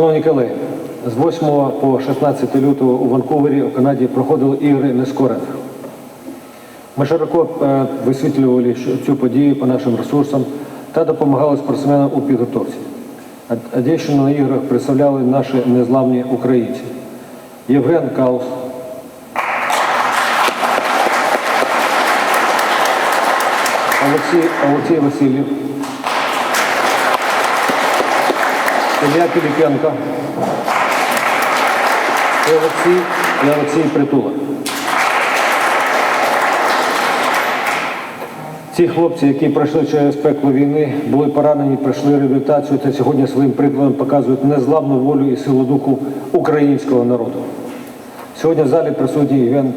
Шановні колеги, з 8 по 16 лютого у Ванкувері у Канаді проходили ігри нескорених. Ми широко е, висвітлювали цю подію по нашим ресурсам та допомагали спортсменам у підготовці. Одещину на іграх представляли наші незламні українці. Євген Каус, Олексій, Олексій Васильєв, Ілля Піліпенко і Олексій, і Олексій Притула. Ці хлопці, які пройшли через пекло війни, були поранені, пройшли реабілітацію та сьогодні своїм прикладом показують незламну волю і силу духу українського народу. Сьогодні в залі присутній Євген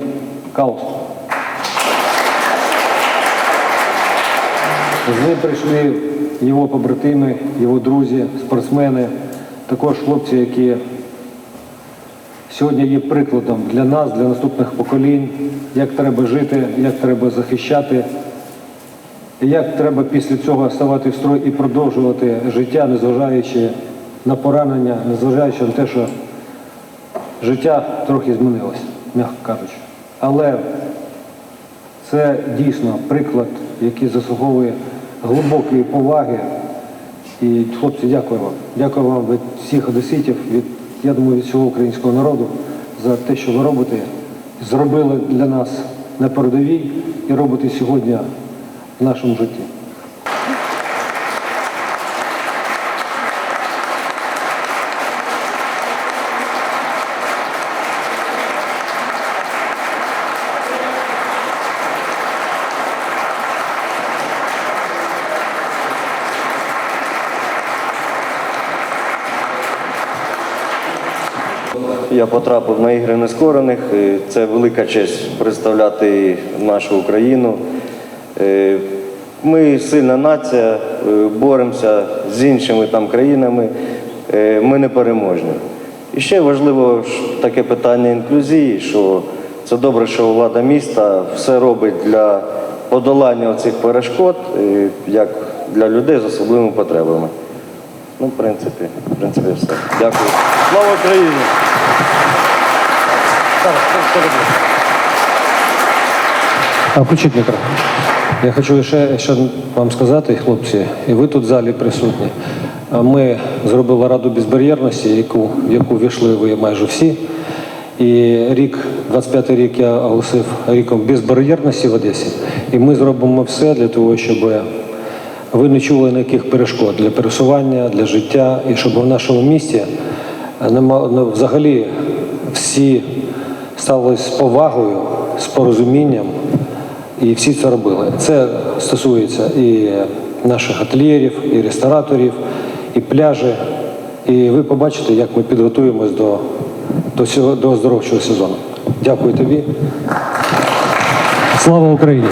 Каус. З ним прийшли його побратими, його друзі, спортсмени, також хлопці, які сьогодні є прикладом для нас, для наступних поколінь, як треба жити, як треба захищати, як треба після цього ставати в строй і продовжувати життя, незважаючи на поранення, незважаючи на те, що життя трохи змінилось, м'яко кажучи. Але це дійсно приклад, який заслуговує глибокої поваги. І, хлопці, дякую вам. Дякую вам від всіх одеситів, від, я думаю, від всього українського народу за те, що ви робите, зробили для нас на передовій і робите сьогодні в нашому житті. Я потрапив на ігри нескорених. Це велика честь представляти нашу Україну. Е, Ми сильна нація, е, боремося з іншими там країнами. Е, Ми не переможні. І ще важливо таке питання інклюзії, що це добре, що влада міста все робить для подолання цих перешкод, як для людей з особливими потребами. Ну, в принципі, в принципі, все. Дякую. Слава Україні! А включіть мікрофон. Я хочу ще, ще вам сказати, хлопці, і ви тут в залі присутні. Ми зробили раду безбар'єрності, яку, в яку війшли ви майже всі. І рік, 25-й рік я оголосив ріком безбар'єрності в Одесі. І ми зробимо все для того, щоб ви не чули ніяких перешкод для пересування, для життя, і щоб в нашому місті нема, ну, взагалі всі ставились з повагою, з порозумінням, і всі це робили. Це стосується і наших ательєрів, і рестораторів, і пляжі. І ви побачите, як ми підготуємось до, до, цього, до оздоровчого сезону. Дякую тобі. Слава Україні!